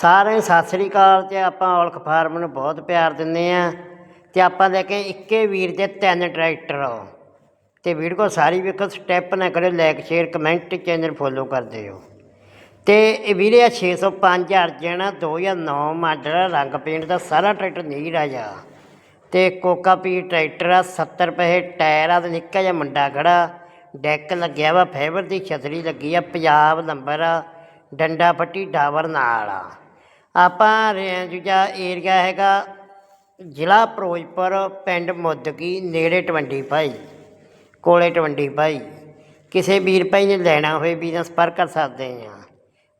ਸਾਰਿਆਂ ਨੂੰ ਸਤਿ ਸ੍ਰੀ ਅਕਾਲ ਤੇ ਆਪਾਂ ਔਲਖ ਫਾਰਮ ਨੂੰ ਬਹੁਤ ਪਿਆਰ ਦਿੰਦੇ ਆ ਤੇ ਆਪਾਂ ਲੈ ਕੇ ਇੱਕੇ ਵੀਰ ਦੇ ਤਿੰਨ ਟਰੈਕਟਰ ਤੇ ਵੀਡੀਓ ਕੋ ਸਾਰੀ ਵੇਖੋ ਸਟੈਪ ਨਾ ਕਰਿਓ like share comment channel follow ਕਰ ਦਿਓ। ਤੇ ਇਹ ਵੀਰੇ ਆ 605 ਅਰਜਨ 2009 ਮਾਡਲ ਰੰਗ ਪੇਂਟ ਦਾ ਸਾਰਾ ਟਰੈਕਟਰ ਨੀਰ ਆ ਰਾਜਾ ਤੇ ਕੋਕਾ ਪੀ ਟਰੈਕਟਰ ਆ 70 ਰੁਪਏ ਟਾਇਰ ਆ, ਤੇ ਨਿੱਕਾ ਜਿਹਾ ਮੁੰਡਾ ਖੜਾ। ਡੈਕ ਲੱਗਿਆ ਵਾ ਫਾਈਬਰ ਦੀ ਛਤਰੀ ਲੱਗੀ ਆ ਪੰਜਾਬ ਨੰਬਰ ਆ, ਡੰਡਾ ਫੱਟੀ ਡਾਵਰ ਨਾਲ ਆ। ਆਪਾਂ ਰੇਂਜ ਜਾਂ ਏਰੀਆ ਹੈਗਾ, ਜ਼ਿਲ੍ਹਾ ਫਿਰੋਜ਼ਪੁਰ, ਪਿੰਡ ਮੁੱਦਕੀ, ਨੇੜੇ ਟਵੰਡੀ ਭਾਈ, ਕੋਲੇ ਟਵੰਡੀ ਭਾਈ। ਕਿਸੇ ਵੀਰ ਭਾਈ ਨੇ ਲੈਣਾ ਹੋਵੇ ਵੀ ਨਾਲ ਸੰਪਰਕ ਕਰ ਸਕਦੇ ਆ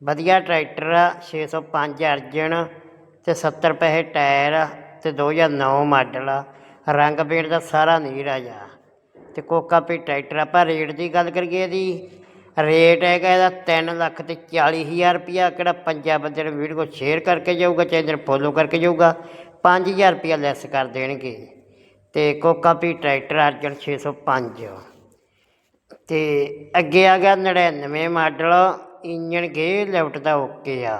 ਵਧੀਆ ਟਰੈਕਟਰ ਆ 605 ਅਰਜਨ ਤੇ 70 ਪੈਸੇ ਟਾਇਰ ਆ ਤੇ 2009 ਮਾਡਲ ਆ। ਰੰਗ ਪੇਂਟ ਦਾ ਸਾਰਾ ਨੀਰ ਆ ਜਾ ਤੇ ਕੋਕਾ ਪੀ ਟਰੈਕਟਰ ਆਪਾਂ ਰੇਟ ਦੀ ਗੱਲ ਕਰੀਏ ਇਹਦੀ ਰੇਟ ਹੈਗਾ ਇਹਦਾ 3 ਲੱਖ ਤੇ 40 ਹਜ਼ਾਰ ਰੁਪਿਆ ਕਿਹੜਾ ਪੰਜਾਂ ਬੰਦੇ ਨੂੰ ਵੀਡੀਓ ਸ਼ੇਅਰ ਕਰਕੇ ਜਾਊਗਾ ਚੈਨਲ ਫੋਲੋ ਕਰਕੇ ਜਾਊਗਾ। 5000 ਰੁਪਿਆ ਲੈਸ ਕਰ ਦੇਣਗੇ। ਤੇ ਕੋਕਾ ਪੀ ਟਰੈਕਟਰ ਅਰਜਨ 605 ਤੇ ਅੱਗੇ ਆ ਗਿਆ 99 ਮਾਡਲ ਇੰਜਨ ਗੇਅਰ ਲੈਫਟ ਦਾ ਓਕੇ ਆ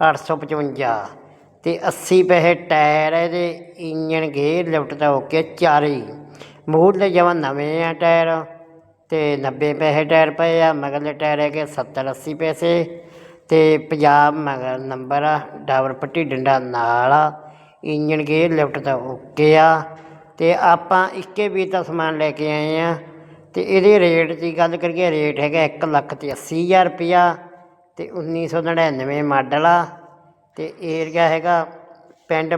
855 ਤੇ 80 ਪੈਸੇ ਟਾਇਰ ਇਹਦੇ ਇੰਜਨ ਗੇਅਰ ਲੈਫਟ ਦਾ ਓਕੇ ਚਾਰੇ ਹੀ। ਮੂਹਰਲੇ ਜਮਾਂ ਨਵੇਂ ਆ ਟਾਇਰ। ਤੇ 90 ਪੈਸੇ ਟਾਇਰ ਪਏ ਆ ਮਗਰਲੇ ਟਾਇਰ ਹੈਗੇ 70 80 ਪੈਸੇ ਤੇ ਪੰਜਾਬ ਮਗਰ ਨੰਬਰ ਆ ਡਾਵਰ ਪੱਟੀ ਡੰਡਾ ਨਾਲ ਆ ਇੰਜਨ ਗੇਅਰ ਲੈਫਟ ਦਾ ਓਕੇ ਆ, ਤੇ ਆਪਾਂ ਇੱਕੇ ਵੀ ਦਾ ਸਮਾਨ ਲੈ ਕੇ ਆਏ ਆ, ਤੇ ਇਹਦੇ ਰੇਟ ਦੀ ਗੱਲ ਕਰੀਏ, ਰੇਟ ਹੈਗਾ 1 ਲੱਖ ਤੇ 80000 ਰੁਪਿਆ ਤੇ 1999 ਮਾਡਲ ਆ, ਤੇ ਏਰੀਆ ਹੈਗਾ ਪਿੰਡ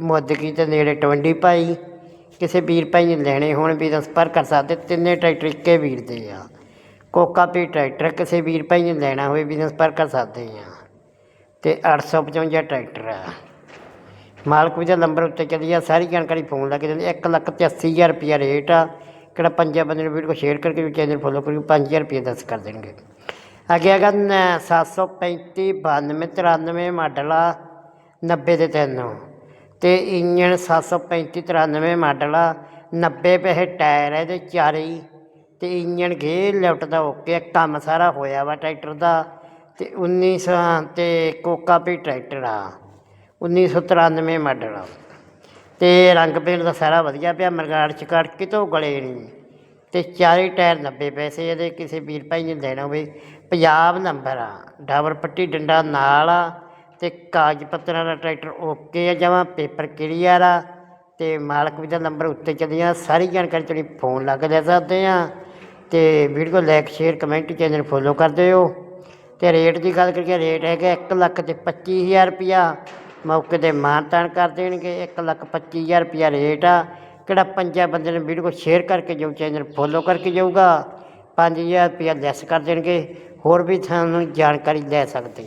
ਮੁੱਦਕੀ ਤੇ ਨੇੜੇ ਟਵੰਡੀ ਭਾਈ। ਕਿਸੇ ਵੀਰ ਭਾਈ ਨੇ ਲੈਣੇ ਹੋਣ ਵੀ ਤਾਂ ਸੰਪਰਕ ਕਰ ਸਕਦੇ, ਤਿੰਨੇ ਟਰੈਕਟਰ ਇੱਕੇ ਵੀਰ ਦੇ ਆ। ਕੋਕਾ ਪੀ ਟਰੈਕਟਰ ਕਿਸੇ ਵੀਰ ਭਾਈ ਨੇ ਲੈਣਾ ਹੋਵੇ ਵੀ ਤਾਂ ਸੰਪਰਕ ਕਰ ਸਕਦੇ ਆ। ਤੇ 855 ਟਰੈਕਟਰ ਆ। ਮਾਲਕ ਵੀ ਦਾ ਨੰਬਰ ਉੱਤੇ ਚੱਲੀ ਆ ਸਾਰੀ ਜਾਣਕਾਰੀ ਫੋਨ ਲਾ ਕੇ ਦਿੰਦੇ 1 ਲੱਖ ਤੇ 80000 ਰੁਪਿਆ ਰੇਟ ਆ। ਕਿਹੜਾ ਪੰਜਾਂ ਬੰਦੇ ਨੂੰ ਵੀਡੀਓ ਸ਼ੇਅਰ ਕਰਕੇ ਵੀ ਚੈਨਲ ਫੋਲੋ ਕਰਿਓ 5000 ਰੁਪਏ ਦੱਸ ਕਰ ਦੇਣਗੇ। ਅੱਗੇ ਹੈਗਾ ਨ- 735 92 93 ਮਾਡਲ ਆ 90 ਦੇ ਤਿੰਨ। ਤੇ ਇੰਜਨ 735 93 ਮਾਡਲ ਆ 90 ਪੈਸੇ ਟਾਇਰ ਆ ਇਹਦੇ ਚਾਰੇ ਹੀ, ਤੇ ਇੰਜਨ ਗੇਅਰ ਲੈਫਟ ਦਾ ਓਕੇ ਕੰਮ ਸਾਰਾ ਹੋਇਆ ਵਾ ਟਰੈਕਟਰ ਦਾ, ਤੇ 1900 ਤੇ ਕੋਕਾ ਪੀ ਟਰੈਕਟਰ ਆ 1993 ਮਾਡਲ ਆ। ਤੇ ਰੰਗ ਪੇਂਟ ਦਾ ਸਾਰਾ ਵਧੀਆ ਪਿਆ, ਮਰਗਾੜ ਚ ਕਿਤੋਂ ਗਲੇ ਨਹੀਂ ਤੇ ਚਾਰੇ ਟਾਇਰ 90 ਪੈਸੇ ਇਹਦੇ, ਕਿਸੇ ਵੀਰ ਭਾਈ ਨੇ ਲੈਣਾ ਹੋਵੇ ਪੰਜਾਬ ਨੰਬਰ ਆ, ਡਾਬਰ ਪੱਟੀ ਡੰਡਾ ਨਾਲ ਆ ਤੇ ਕਾਗਜ਼ ਪੱਤਰਾਂ ਦਾ ਟਰੈਕਟਰ ਓਕੇ ਆ, ਜਮਾਂ ਪੇਪਰ ਕਲੀਅਰ ਆ ਤੇ ਮਾਲਕ ਵੀ ਦਾ ਨੰਬਰ ਉੱਤੇ ਚੱਲੀਆਂ ਸਾਰੀ ਜਾਣਕਾਰੀ ਤੁਹਾਡੀ ਫੋਨ ਲੱਗ ਕੇ ਸਕਦੇ ਆ। ਤੇ video like share comment channel follow ਕਰ ਦਿਓ। ਤੇ ਰੇਟ ਦੀ ਗੱਲ ਕਰੀਏ ਰੇਟ ਹੈਗਾ 1 ਲੱਖ ਤੇ 25000 ਰੁਪਿਆ ਮੌਕੇ ਤੇ ਮਾਨਤਾਨ ਕਰ ਦੇਣਗੇ 1 ਲੱਖ 25000 ਰੁਪਿਆ ਰੇਟ ਆ। ਕਿਹੜਾ ਪੰਜਾਂ ਬੰਦੇ ਨੇ ਵੀਡੀਓ ਸ਼ੇਅਰ ਕਰਕੇ ਜਾਊ ਚੈਨਲ ਫੋਲੋ ਕਰਕੇ ਜਾਊਗਾ 5000 ਰੁਪਿਆ ਲੈਸ ਕਰ ਦੇਣਗੇ। ਹੋਰ ਵੀ ਤੁਹਾਨੂੰ ਜਾਣਕਾਰੀ ਲੈ ਸਕਦੇ